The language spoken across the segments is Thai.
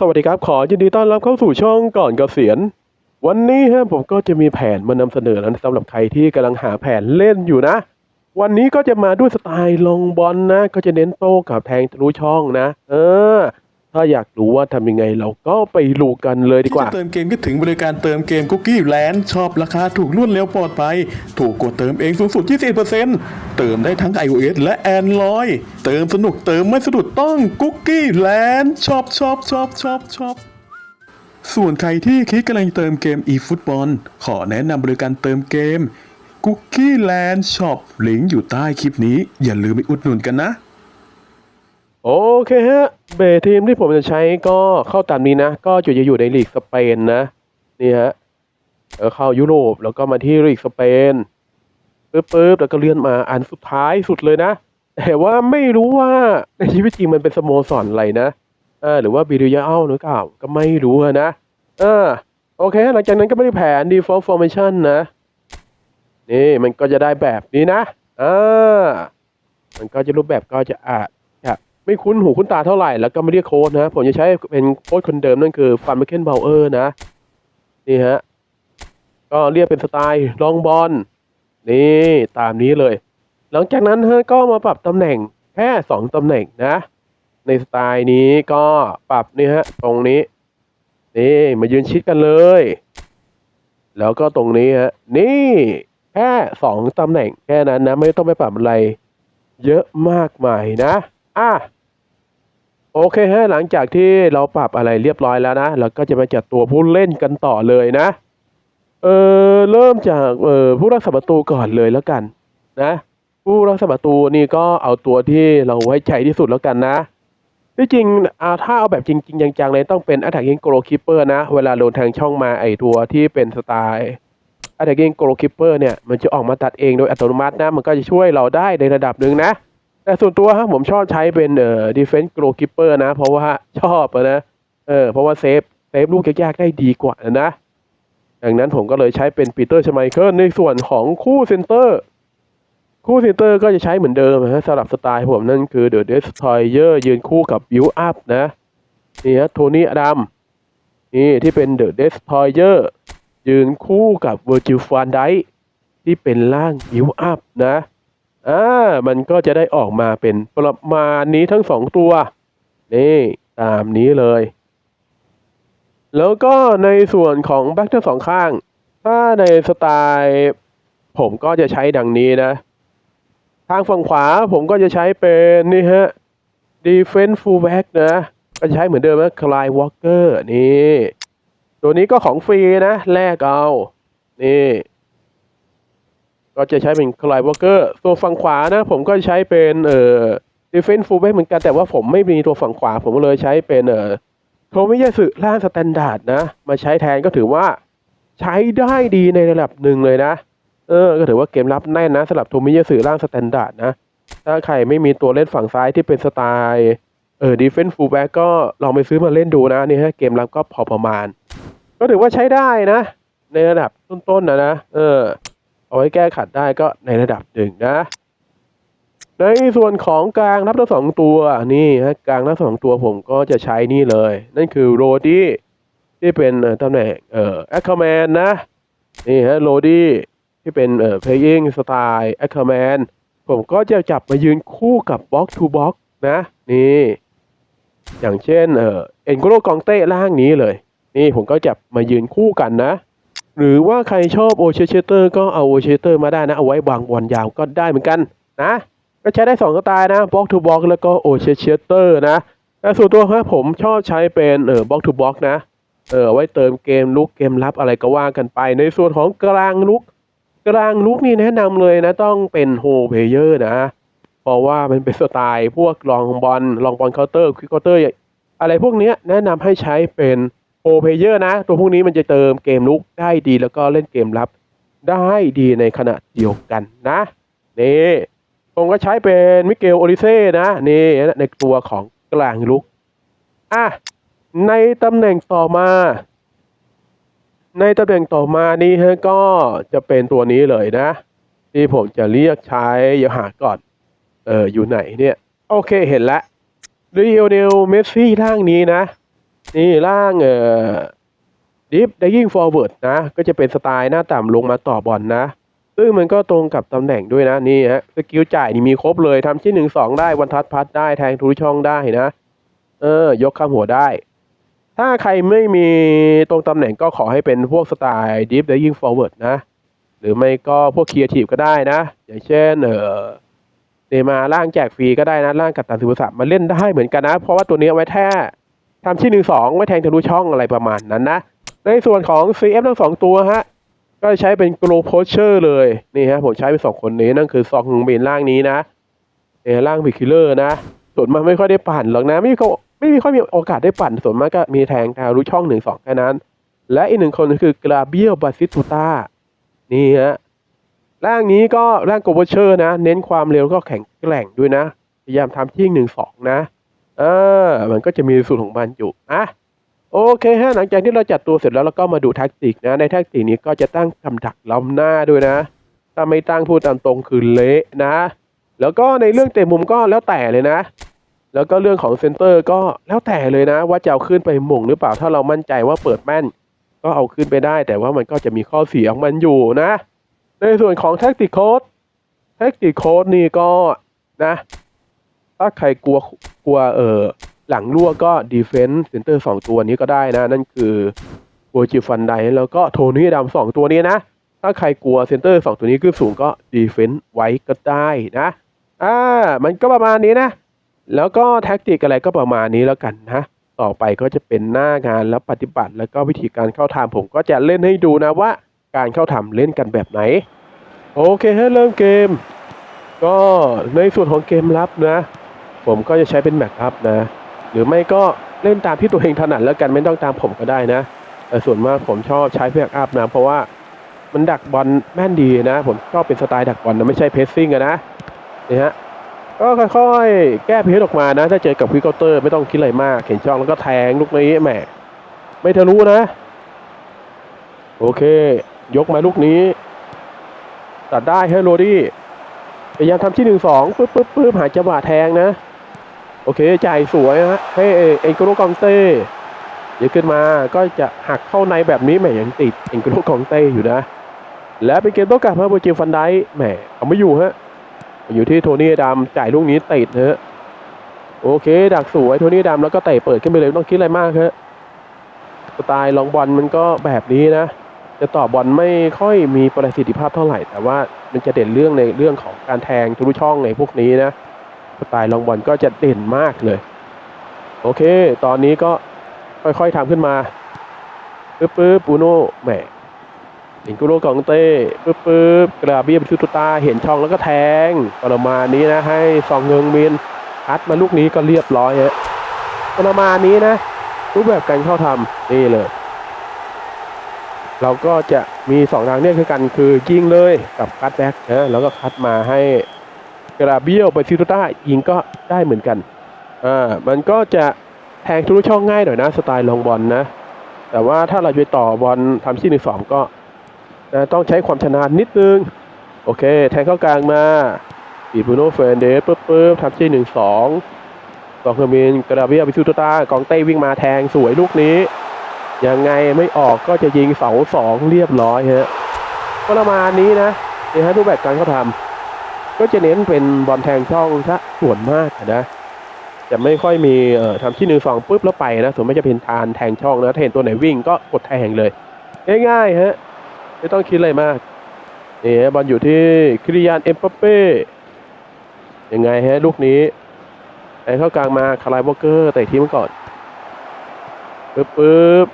สวัสดีครับ ขอยินดีต้อนรับเข้าสู่ช่องก่อนเกษียณ วันนี้ฮะผมก็จะมีแผนมานำเสนอแล้วสำหรับใครที่กำลังหาแผนเล่นอยู่นะ วันนี้ก็จะมาด้วยสไตล์ลงบอลนะ ก็จะเน้นโต้กับแทงทะลุช่องนะ เออ ถ้าอยากรู้ว่าทำยังไงเราก็ไปดูกันเลยดีกว่า ที่จะเติมเกมก็ถึงบริการเติมเกมคุกกี้แลนด์ชอบราคาถูกรวดเร็วปลอดภัย ถูกกดเติมเองสูงสุด20%เติมได้ทั้ง iOS และ Android เติมสนุกเติมไม่สะดุดต้องคุกกี้แลนด์ชอบชอบชอบชอบชอบส่วนใครที่คิดกำลังเติมเกม eFootball ขอแนะนำบริการเติมเกม Cookie Land Shop ลิงก์อยู่ใต้คลิปนี้ อย่าลืมไปอุดหนุนกันนะ โอเคฮะ เบทีมที่ผมจะใช้ก็เข้าตามนี้นะ ก็จะอยู่ในลีกสเปนนะ นี่ฮะแล้วเข้ายุโรปแล้วก็มาที่ลีกสเปนปึ๊บปึ๊บแล้วก็เลื่อนมาอันสุดท้ายสุดเลยนะ แต่ว่าไม่รู้ว่าในชีวิตจริงมันเป็นสโมสรอะไรนะเออหรือว่าบิริยาเอ้าหรือเปล่าก็ไม่รู้นะเออโอเค หลังจากนั้นก็ไม่ได้แผน default formation นะ นี่มันก็จะได้แบบนี้นะอ่ามันก็จะรูปแบบก็จะอาจ ไม่คุ้นหูคุ้นตาเท่าไหร่แล้วก็ไม่เรียกโค้ดนะผมจะใช้เป็นโค้ดคนเดิมนั่นคือฟันเมเคนเบลเออร์นะ นี่ฮะ ก็เรียกเป็นสไตล์ลองบอลนี่ตามนี้เลย หลังจากนั้นฮะก็มาปรับตำแหน่งแค่สองตำแหน่งนะ ในสไตล์นี้ก็ปรับนี่ฮะ ตรงนี้ นี่มายืนชิดกันเลย แล้วก็ตรงนี้ฮะ นี่แค่สองตำแหน่งแค่นั้นนะ ไม่ต้องไปปรับอะไร เยอะมากมายนะ อะ โอเคฮะหลังจากที่เราปรับอะไรเรียบร้อยแล้วนะเราก็จะมาจัดตัวผู้เล่นกันต่อเลยนะ เออเริ่มจากเออผู้รักษาประตูก่อนเลยแล้วกัน นะ ผู้รักษาประตูนี่ก็เอาตัวที่เราไว้ใจที่สุดแล้วกันนะที่จริงอาถ้าเอาแบบจริง ๆ จังๆเลยต้องเป็น attacking goalkeeper นะ เวลาโดนทางช่องมาไอตัวที่เป็นสไตล์ attacking goalkeeper เนี่ยมันจะออกมาตัดเองโดยอัตโนมัตินะ มันก็จะช่วยเราได้ในระดับหนึ่งนะ แต่ส่วนตัวฮะผมชอบใช้เป็นเอ่อ defense goalkeeper นะ เพราะว่าชอบนะเออเพราะว่าเซฟเซฟลูกยากๆได้ดีกว่านะดังนั้นผมก็เลยใช้เป็นปีเตอร์ชไมเคิลในส่วนของคู่เซนเตอร์ คู่เซนเตอร์ก็จะใช้เหมือนเดิมนะสำหรับสไตล์ผมนั่นคือ The Destroyer ยืนคู่กับ Build Up นะนี่ฮะโทนี่อดัมนี่ที่เป็น The Destroyer ยืนคู่กับ Virgil van Dijk ที่เป็นร่าง Build Up นะ อ่ามันก็จะได้ออกมาเป็นประมาณนี้ทั้งสองตัว นี่ตามนี้เลย แล้วก็ในส่วนของแบ็คทั้งสองข้าง ถ้าในสไตล์ผมก็จะใช้ดังนี้นะ ทางฝั่งขวาผมก็จะใช้เป็นนี่ฮะ defense fullback นะก็จะใช้เหมือนเดิมนะคลายวอลเกอร์นี่ ตัวนี้ก็ของฟรีนะ แลกเอา นี่ ก็จะใช้เป็นคลายวอลเกอร์ตัวฝั่งขวานะ ผมก็ใช้เป็นเอ่อ defense fullback เหมือนกันแต่ว่าผมไม่มีตัวฝั่งขวา ผมก็เลยใช้เป็นเอ่อโทมิยาสึร่างสแตนดาร์ดนะ มาใช้แทนก็ถือว่าใช้ได้ดีในระดับหนึ่งเลยนะ เออ ก็ถือว่าเกมรับแน่นนะสำหรับโทมิยาสึร่างสแตนดาร์ดนะ ถ้าใครไม่มีตัวเล่นฝั่งซ้ายที่เป็นสไตล์เออดีเฟนฟูลแบ็กก็ลองไปซื้อมาเล่นดูนะนี่ฮะเกมรับก็พอประมาณ ก็ถือว่าใช้ได้นะ ในระดับต้นๆนะนะ เออ เอาไว้แก้ขัดได้ก็ในระดับหนึ่งนะ ในส่วนของกลางรับทั้งสองตัวนี่ฮะกลางรับสองตัวผมก็จะใช้นี่เลย นั่นคือโรดี้ที่เป็นตำแหน่งเอ่อแอคเคแมนนะนี่ฮะโรดี้ที่เป็นเอ่อ playing style แอคเคแมนผมก็จะจับมายืนคู่กับ box to box นะนี่อย่างเช่นเอ่อเอ็นโกโลกองเต้ล่างนี้เลย นี่ผมก็จับมายืนคู่กันนะ หรือว่าใครชอบโอเชเชเตอร์ก็เอาโอเชเตอร์มาได้นะ เอาไว้วางบอลยาวก็ได้เหมือนกันนะก็ใช้ได้สองสไตล์นะบล็อกทูบล็อกแล้วก็โอเชเชเตอร์นะแต่ส่วนตัวครับผมชอบใช้เป็นเออบล็อกทูบล็อกนะเออไว้เติมเกมลุกเกมรับอะไรก็ว่ากันไป ในส่วนของกลางลุก กลางลุกนี่แนะนำเลยนะต้องเป็นโฮเพเยอร์นะเพราะว่ามันเป็นสไตล์พวกลองบอลลองบอลเคาน์เตอร์ควิกเคาน์เตอร์อะไรพวกเนี้ยแนะนำให้ใช้เป็น โฮเพเยอร์นะ ตัวพวกนี้มันจะเติมเกมลุกได้ดีแล้วก็เล่นเกมรับได้ดีในขณะเดียวกันนะ นี่ผมก็ใช้เป็นมิเกลโอริเซ่นะ นี่ ในตัวของกลางลุกอะในตำแหน่งต่อมา ในตำแหน่งต่อมานี้ฮะก็จะเป็นตัวนี้เลยนะ ที่ผมจะเรียกใช้เดี๋ยวหาก่อน เอออยู่ไหนเนี่ย โอเคเห็นแล้วลีโอเนลเมสซี่ร่างนี้นะ นี่ล่างเอ่อดิฟได้ยิ่งฟอร์เวิร์ดนะ ก็จะเป็นสไตล์หน้าต่ำลงมาต่อบอลนะ ซึ่งมันก็ตรงกับตำแหน่งด้วยนะ นี่ฮะสกิลจ่ายนี่มีครบเลยทำชิ้นหนึ่งสองได้วันทัดพัดได้แทงทุกช่องได้นะ เออ ยกข้ามหัวได้ ถ้าใครไม่มีตรงตำแหน่งก็ขอให้เป็นพวกสไตล์ดิฟได้ยิ่งฟอร์เวิร์ดนะ หรือไม่ก็พวกครีเอทีฟก็ได้นะ อย่างเช่นเออเนมาร์ร่างแจกฟรีก็ได้นะร่างกัปตันสุภาษมาเล่นได้เหมือนกันนะ เพราะว่าตัวนี้เอาไว้แท้ ทำชิ้นหนึ่งสองไว้แทงทะลุช่องอะไรประมาณนั้นนะ ในส่วนของ CF ทั้งสองตัวฮะ ก็ใช้เป็นโกลโพเชอร์เลย นี่ฮะ ผมใช้เป็นสองคนนี้นั่นคือซองเบนร่างนี้นะเออร่างบิคิลเลอร์นะ ส่วนมากไม่ค่อยได้ปั่นหรอกนะ ไม่มีเขาไม่มีค่อยมีโอกาสได้ปั่น ส่วนมากก็มีแทงทางรู้ช่องหนึ่งสองแค่นั้น และอีกหนึ่งคนคือกราเบียลบาซิตูต้านี่ฮะร่างนี้ก็ร่างโกลโพเชอร์นะ เน้นความเร็วก็แข็งแกร่งด้วยนะ พยายามทำที่หนึ่งสองนะ เออ มันก็จะมีสูตรของมันอยู่อะโอเคฮะหลังจากที่เราจัดตัวเสร็จแล้วเราก็มาดูแท็กติกนะ ในแท็กติกนี้ก็จะตั้งกำดักล้ำหน้าด้วยนะ ถ้าไม่ตั้งพูดตามตรงคือเละนะ แล้วก็ในเรื่องเตะมุมก็แล้วแต่เลยนะ แล้วก็เรื่องของเซนเตอร์ก็แล้วแต่เลยนะ ว่าจะเอาขึ้นไปหม่งหรือเปล่าถ้าเรามั่นใจว่าเปิดแม่น ก็เอาขึ้นไปได้ แต่ว่ามันก็จะมีข้อเสียของมันอยู่นะ ในส่วนของแท็กติกโค้ดแท็กติกโค้ดนี่ก็นะ ถ้าใครกลัวกลัวเออหลังรั่วก็ดีเฟน s ์เซนเตอร์สองตัวนี้ก็ได้นะ นั่นคือโวจิฟันไดแล้วก็โทนี่ดำสองตัวนี้นะ ถ้าใครกลัวเซนเตอร์สองตัวนี้ขึ้นสูงก็ดีเฟน s ์ไว้ก็ได้นะอ่ามันก็ประมาณนี้นะ แล้วก็แท็กติกอะไรก็ประมาณนี้แล้วกันนะต่อไปก็จะเป็นหน้างานแล้วปฏิบัติ แล้วก็วิธีการเข้าทำผมก็จะเล่นให้ดูนะว่า การเข้าทำเล่นกันแบบไหน โอเคฮะเริ่มเกม ก็ในส่วนของเกมรับนะ ผมก็จะใช้เป็นแม็กอัพนะ หรือไม่ก็เล่นตามที่ตัวเองถนัดแล้วกันไม่ต้องตามผมก็ได้นะ แต่ส่วนมากผมชอบใช้แม็กอัพนะ เพราะว่ามันดักบอลแม่นดีนะ ผมชอบเป็นสไตล์ดักบอลนะไม่ใช่เพสซิ่งอะนะนี่ฮะก็ค่อยๆ แก้เพจออกมานะ ถ้าเจอกับควิกเคาน์เตอร์ไม่ต้องคิดอะไรมากเห็นช่องแล้วก็แทงลูกนี้แหมไม่ทะลุนะ โอเค ยกมาลูกนี้ ตัดได้ให้โรดี้พยายามทำที่หนึ่งสองปึ๊บปึ๊บปึ๊บหาจังหวะแทงนะ โอเคจ่ายสวยนะฮะให้เอ็นกโรกองเต้เดี๋ยวขึ้นมาก็จะหักเข้าในแบบนี้แหมยังติดเอ็นกโรกองเต้อยู่นะ และเป็นเกมโต้กลับมาโบจิฟันไดแหมเอาไม่อยู่ฮะอยู่ที่โทนี่ดำจ่ายลูกนี้ติดฮะโอเค ดักสวยโทนี่ดำแล้วก็เตะเปิดขึ้นไปเลยต้องคิดอะไรมากฮะสไตล์ลองบอลมันก็แบบนี้นะ จะต่อบอลไม่ค่อยมีประสิทธิภาพเท่าไหร่ แต่ว่ามันจะเด่นเรื่องในเรื่องของการแทงทุกช่องในพวกนี้นะ สไตล์ลองบอลก็จะเด่นมากเลย โอเค ตอนนี้ก็ค่อยๆทำขึ้นมาปึ๊บปึ๊บปูโน่แหมอินกุโรกองเต้ปึ๊บปึ๊บกราเบียบิทุตุตาเห็นช่องแล้วก็แทงประมาณนี้นะ ให้ซองเงิงมินอัดมาลูกนี้ก็เรียบร้อยฮะประมาณนี้นะ รูปแบบการเข้าทำนี่เลย เราก็จะมีสองทางเลือกคือกันคือยิงเลยกับคัดแบ็กนะแล้วก็คัดมาให้ กราเบี้ยวไปซิโตต้ายิงก็ได้เหมือนกันอ่ามันก็จะแทงทุกช่องง่ายหน่อยนะสไตล์ลองบอลนะ แต่ว่าถ้าเราไปต่อบอลทำที่หนึ่งสองก็นะต้องใช้ความชนาญนิดนึง โอเค แทงเข้ากลางมาปีบูโนเฟนเดสปุ๊บปุ๊บทำที่หนึ่งสองกองเคอร์มินกราเบียไปซิโตต้ากองเต้วิ่งมาแทงสวยลูกนี้ ยังไงไม่ออกก็จะยิงเสาสองเรียบร้อยฮะประมาณนี้นะนี่ฮะรูปแบบการเขาทำ ก็จะเน้นเป็นบอลแทงช่องซะส่วนมากนะ จะไม่ค่อยมีเอ่อทำที่หนึ่งสองปุ๊บแล้วไปนะส่วนไม่จะเป็นทานแทงช่องนะถ้าเห็นตัวไหนวิ่งก็กดแทงเลย ง่ายๆฮะไม่ต้องคิดอะไรมากนี่บอลอยู่ที่คริยานเอ็มปเป้ยังไงฮะลูกนี้ไอ้เข้ากลางมาคารายวอเกอร์แต่ทีมก่อนปึ๊บปึ๊บ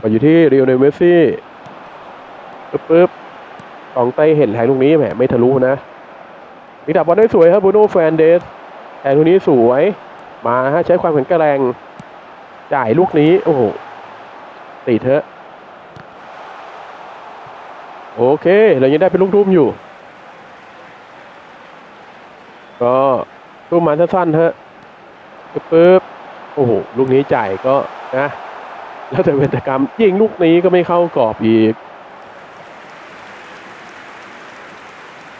ก็อยู่ที่เรียวเนเมสซี่ปึ๊บปึ๊บกองเต้เห็นแทงลูกนี้แหมไม่ทะลุนะ มีดับบอลได้สวยครับบูโน่แฟนเดสแทงลูกนี้สวย มาฮะใช้ความแข็งแกร่งจ่ายลูกนี้ โอ้โหติดเถอะ โอเค เรายังได้เป็นลูกทุ่มอยู่ ก็ทุ่มมาสั้นๆเถอะปึ๊บปึ๊บโอ้โห ลูกนี้จ่ายก็นะ แล้วแต่เวรกรรมยิงลูกนี้ก็ไม่เข้ากรอบอีก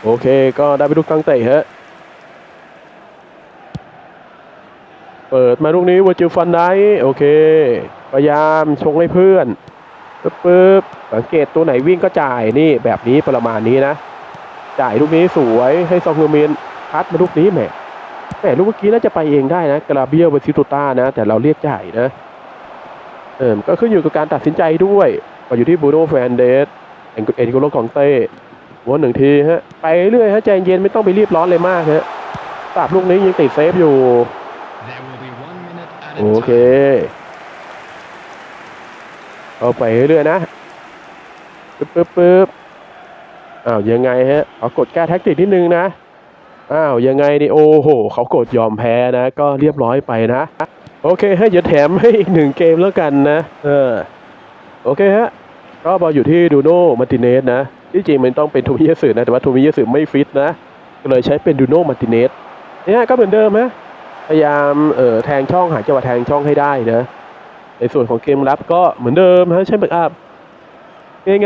โอเค ก็ได้ไปลูกตั้งเตะฮะ เปิดมาลูกนี้วอจิฟันได้โอเค พยายามชงให้เพื่อนปึ๊บปึ๊บสังเกตตัวไหนวิ่งก็จ่ายนี่แบบนี้ประมาณนี้นะ จ่ายลูกนี้สวยให้ซองเฮอร์เมนพัดมาลูกนี้แหมแหมลูกเมื่อกี้น่าจะไปเองได้นะกราเบียลเบซิตูต้านะ แต่เราเรียกจ่ายนะเออก็ขึ้นอยู่กับการตัดสินใจด้วยก็อยู่ที่บูโน่แฟนเดสเอ็นเอ็นโกโลของเต้ วนหนึ่งทีฮะไปเรื่อยฮะใจเย็นไม่ต้องไปรีบร้อนเลยมากฮะตาบลูกนี้ยังติดเซฟอยู่ There will be one minute at โอ a เค time. เอาไปเรื่อยๆนะปึ๊บปึ๊บปึ๊บอ้าวยังไงฮะเอากดแก้แท็กติกนิดนึงนะอ้าวยังไงดิโอ้โหเขากดยอมแพ้นะ ก็เรียบร้อยไปนะ โอเคฮะเดี๋ยวแถมให้อีกหนึ่งเกมแล้วกันนะ เออโอเคฮะก็บอลอยู่ที่ดูโน่มาร์ติเนสนะ ที่จริงมันต้องเป็นทูมิเยสึนะ แต่ว่าทูมิเยสึไม่ฟิตนะก็เลยใช้เป็นดูโน่มาร์ติเนสเนี่ยก็เหมือนเดิมฮะพยายามเอ่อแทงช่องหาจังหวะแทงช่องให้ได้นะในส่วนของเกมรับก็เหมือนเดิมฮะใช้แบ็กอัพ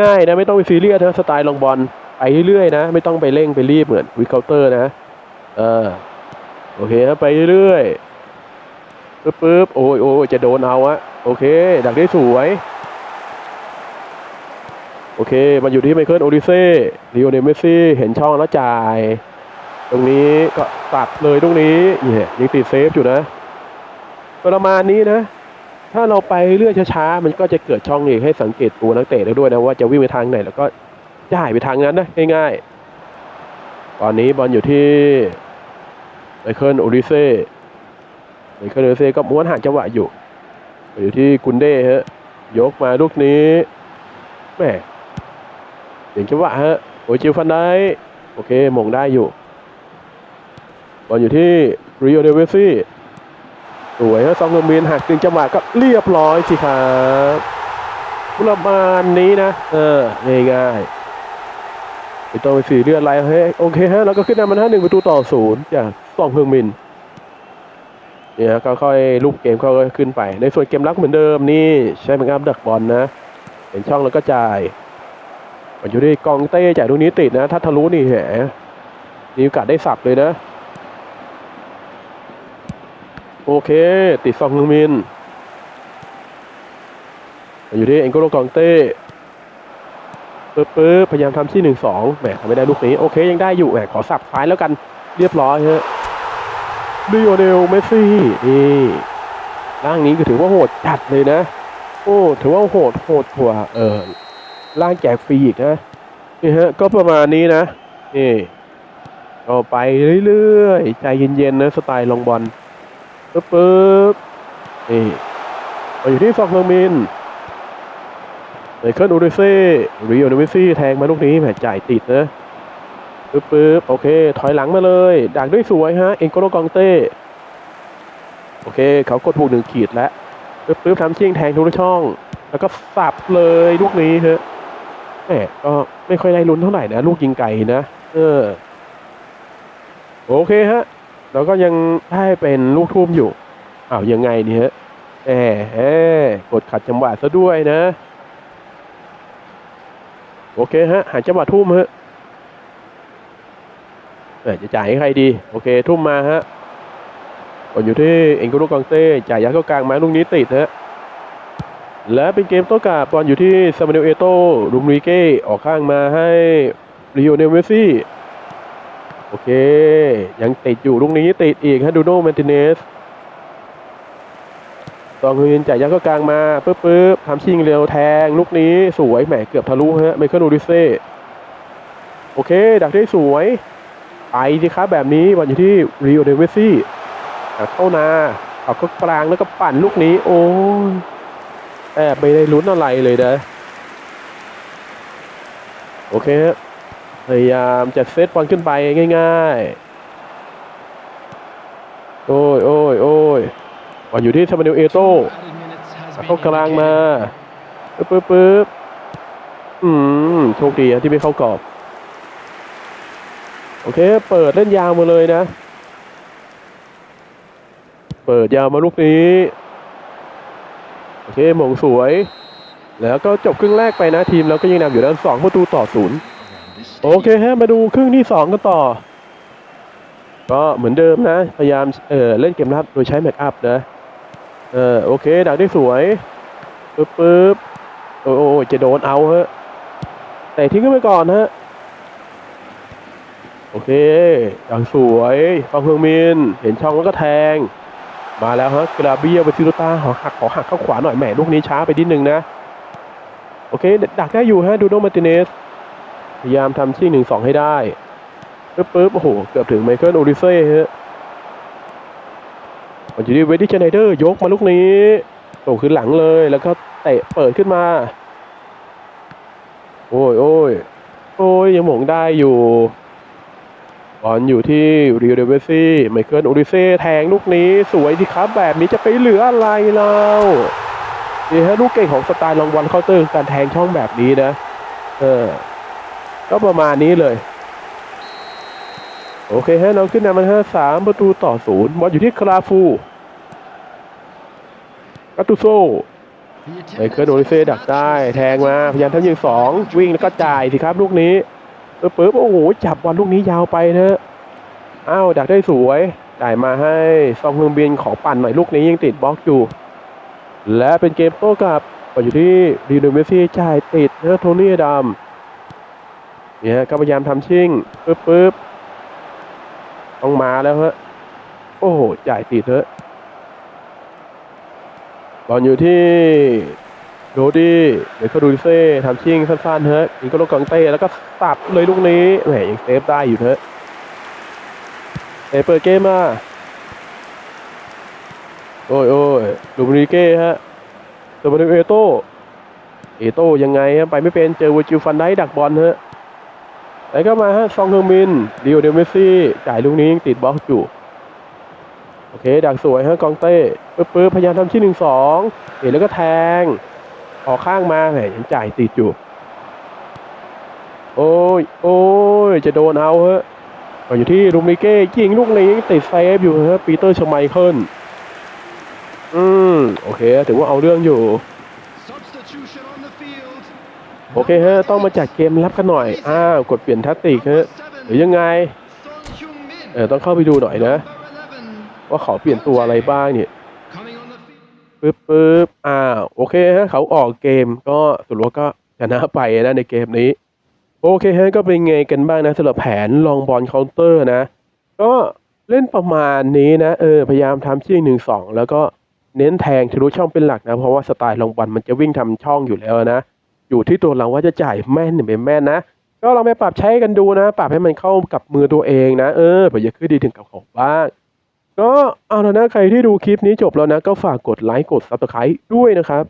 ง่ายๆนะไม่ต้องไปซีเรียสนะสไตล์ลองบอลไปเรื่อยๆนะ ไม่ต้องไปเร่งไปรีบเหมือนวิเคาน์เตอร์นะเออโอเคครับไปเรื่อยๆปึ๊บปึ๊บโอ้ยโอ้ยจะโดนเอาอะโอเค ดักได้สวย อเคมาอยู่ที่ไมเคิลโอดิเซ่ลีโอเนลเมซี่เห็นช่องแล้วจ่าย ตรงนี้ก็ตัดเลยตรงนี้เนี่ยยังติดเซฟอยู่นะประมาณนี้นะ ถ้าเราไปเรื่อยช้าๆมันก็จะเกิดช่องอีกให้สังเกตตัวนักเตะได้ด้วยนะว่าจะวิ่งไปทางไหนแล้วก็จ่ายไปทางนั้นนะง่ายๆตอนนี้บอลอยู่ที่ไมเคิลโอริเซ่ไมเคิลโอริเซ่ก็ม้วนหาจังหวะอยู่ อยู่ที่กุนเด้ฮะยกมาลูกนี้แห ม่เห็นจังหวะฮะโอจิฟันได้โอเคมงได้อยู่บอลอยู่ที่ริโอเดเวซี่สวยฮะซองเกอร์มินหักดึงจังหวะก็เรียบร้อยสิครับประมาณนี้นะ เออง่ายๆไม่ต้องไปสี่เลือดอไรเฮ้โอเคฮะแล้วก็ขึ้นนำมันห้าหนึ่งประตูต่อศูนย์จากซองเฮืองมินเนี่ยฮะก็ค่อยลูกเกมค่อยขึ้นไป ในส่วนเกมรักเหมือนเดิมนี่ใช้เป็นการดักบอลนะ เห็นช่องแล้วก็จ่าย อยู่ที่กองเต้จ่ายตรงนี้ติดนะ ถ้าทะลุนี่แหมมีโอกาสได้สับเลยนะ โอเค ติดซองฮึงมินอยู่ที่เอ็นโกโลกองเต้ปึ๊บปึ๊บพยายามทำที่หนึ่งสองแหมทำไม่ได้ลูกนี้ โอเค ยังได้อยู่แหมขอสับซ้ายแล้วกันเรียบร้อยฮะดิโอเดลเมสซี่นี่ร่างนี้ก็ถือว่าโหดจัดเลยนะ โอ้ ถือว่าโหดโหดกว่าเออ ร่างแจกฟรีอีกนะนี่ฮะก็ประมาณนี้นะนี่ก็ไปเรื่อยๆ ใจเย็นๆนะสไตล์ลองบอลปึ๊บปึ๊บนี่มาอยู่ที่ซอกเมืองมินไมเคิลอูริเซ่ริโอเนวิซี่แทงมาลูกนี้แหมจ่ายติดนะปึ๊บปึ๊บโอเค ถอยหลังมาเลยดักด้วยสวยฮะ เอ็นโกโลกองเต้ โอเค เขากดถูกหนึ่งขีดแล้วปึ๊บปึ๊บทำเชียงแทงทุกช่อง แล้วก็สับเลยลูกนี้ฮะ มก็ไม่ค่อยได้ลุ้นเท่าไหร่นะ ลูกยิงไก่นะ เออ โอเคฮะ แล้วก็ยังได้เป็นลูกทุ่มอยู่อ้าวยังไงเนี่ยแหมแหมกดขัดจังหวะซะด้วยนะ โอเคฮะ หาจังหวะทุ่มฮะจะจ่ายให้ใครดี โอเค ทุ่มมาฮะบอลอยู่ที่เอ็นโกโลกองเต้จ่ายยัดเข้ากลางมาลูกนี้ติดฮะ และเป็นเกมโต้กลับบอลอยู่ที่ซามาเนลเอโต้ลุมริเก้ออกข้างมาให้ริโอเนลเมสซี่ โอเค ยังติดอยู่ลูกนี้ติดอีกฮะดูโน่เมนติเนสตองเงินจ่ายยัดเข้ากลางมาปึ๊บปึ๊บทำชิงเร็วแทง ลูกนี้สวยแหมเกือบทะลุฮะไมเคิลโอดิเซ่โอเค ดักได้สวยไปสิครับแบบนี้บอลอยู่ที่ริโอเดเวซี่เข้านาเอาก็กลางแล้วก็ปั่นลูกนี้ โอ้ย แอบไม่ได้ลุ้นอะไรเลยนะ โอเคพยายามจะเซตบอลขึ้นไปง่าย ๆ โอ้ยโอ้ยโอ้ยบอลอยู่ที่ซามาเนลเอโต้เข้ากลางมาปึ๊บปึ๊บปึ๊บอืมโชคดีที่ไม่เข้ากรอบ โอเค เปิดเล่นยาวมาเลยนะ เปิดยาวมาลูกนี้ โอเคหมงสวย แล้วก็จบครึ่งแรกไปนะทีมเราก็ยังนำอยู่ด้านสองประตูต่อศูนย์โอเคฮะมาดูครึ่งที่สองกันต่อ ก็เหมือนเดิมนะ พยายามเออเล่นเกมรับโดยใช้แม็กอัพนะเออโอเคดักได้สวยปึ๊บปึ๊บโอ้โอจะโดนเอาฮะแต่ทิ้งขึ้นไปก่อนฮะโอเคอย่างสวยฟังเฮืองมิน เห็นช่องแล้วก็แทง มาแล้วฮะกราเบียไปซิโรตาขอหักขอหักเข้าขวาหน่อยแหมลูกนี้ช้าไปนิดนึงนะ โอเค ดักได้อยู่ฮะดูโดมาติเนสพยายามทำชิ่งหนึ่งสองให้ได้ปึ๊บปึ๊บโอ้โห เกือบถึงไมเคิลโอริเซ่ฮะมันอยู่ที่เวดดี้เจเนเดอร์ยกมาลูกนี้ส่งขึ้นหลังเลยแล้วก็เตะเปิดขึ้นมา โอ้ยโอ้ยโอ้ยยังหมงได้อยู่ บอลอยู่ที่รียวเดเวซี่ไมเคิลโอริเซ่แทงลูกนี้สวยดีครับ แบบนี้จะไปเหลืออะไรเรานี่ฮะลูกเก่งของสไตล์ลองบอลเคาน์เตอร์การแทงช่องแบบนี้นะ เออ ก็ประมาณนี้เลย โอเคฮะเราขึ้นนำมันห้าสามประตูต่อศูนย์บอลอยู่ที่คลาฟูกัตตุโซไมเคิลโอริเซ่ดักได้ แทงมาพยายามทำยิงสองวิ่งแล้วก็จ่ายสิครับลูกนี้ ปึ๊บปึ๊บโอ้โหจับบอลลูกนี้ยาวไปนะอ้าวดักได้สวยจ่ายมาให้ซองเฮืองบินขอปั่นหน่อยลูกนี้ยังติดบล็อกอยู่ และเป็นเกมโต้กลับก็อยู่ที่ดีโนเมสซี่จ่ายติดเนอโทนี่ดำเนี่ยก็พยายามทำชิ่งปึ๊บปึ๊บต้องมาแล้วฮะโอ้โหจ่ายติดเถอะบอลอยู่ที่ โดดี้เดี๋ยวเขาดูดิเซ่ทำชิ่งสั้นๆเถอะอีกก็ลงกังเต้แล้วก็ตับเลยลูกนี้แหมยังเซฟได้อยู่เถอะเอเปิดเกมมาโอ้ยโอ้ยลูมินิเก้ฮะตัวบอลเอโต้เอโต้ยังไงฮะไปไม่เป็นเจอวจิวฟันได้ดักบอลฮะแล้วก็มาฮะซองเฮอร์มินดิโอเดลเมสซี่จ่ายลูกนี้ยังติดบล็อกอยู่โอเค ดักสวยฮะกองเต้ปึ๊บปึ๊บพยายามทำชิ้นหนึ่งสองเห็นแล้วก็แทง ออกข้างมาแหมยังจ่ายติดอยู่ โอ้ย โอ้ย จะโดนเอาฮะก็อยู่ที่รูมริเก้ยิงลูกนี้ยังติดเซฟอยู่ฮะปีเตอร์ชไมเคิลอืม โอเค ถือว่าเอาเรื่องอยู่ Substitution on the field. โอเคฮะ ต้องมาจัดเกมรับกันหน่อย อ้าว กดเปลี่ยนแทักติกฮะหรือยังไง Son Heung-min. เออ ต้องเข้าไปดูหน่อยนะ Number 11. ว่าเขาเปลี่ยนตัวอะไรบ้างเนี่ย ปึ๊บปึ๊บอ้าโอเคฮะเขาออกเกมก็สุดว่าก็ชนะไปนะในเกมนี้ โอเคฮะก็เป็นไงกันบ้างนะสำหรับแผนลองบอลเคาน์เตอร์นะ ก็เล่นประมาณนี้นะเออพยายามทำชิ่งหนึ่งสองแล้วก็เน้นแทงทะลุช่องเป็นหลักนะ เพราะว่าสไตล์ลองบอลมันจะวิ่งทำช่องอยู่แล้วนะ อยู่ที่ตัวเราว่าจะจ่ายแม่นหรือไม่แม่นนะ ก็ลองไปปรับใช้กันดูนะ ปรับให้มันเข้ากับมือตัวเองนะ เออเผื่อจะขึ้นดีถึงกับของบ้าง ก็เอาละนะใครที่ดูคลิปนี้จบแล้วนะ ก็ฝากกดไลค์กด subscribe ด้วยนะครับ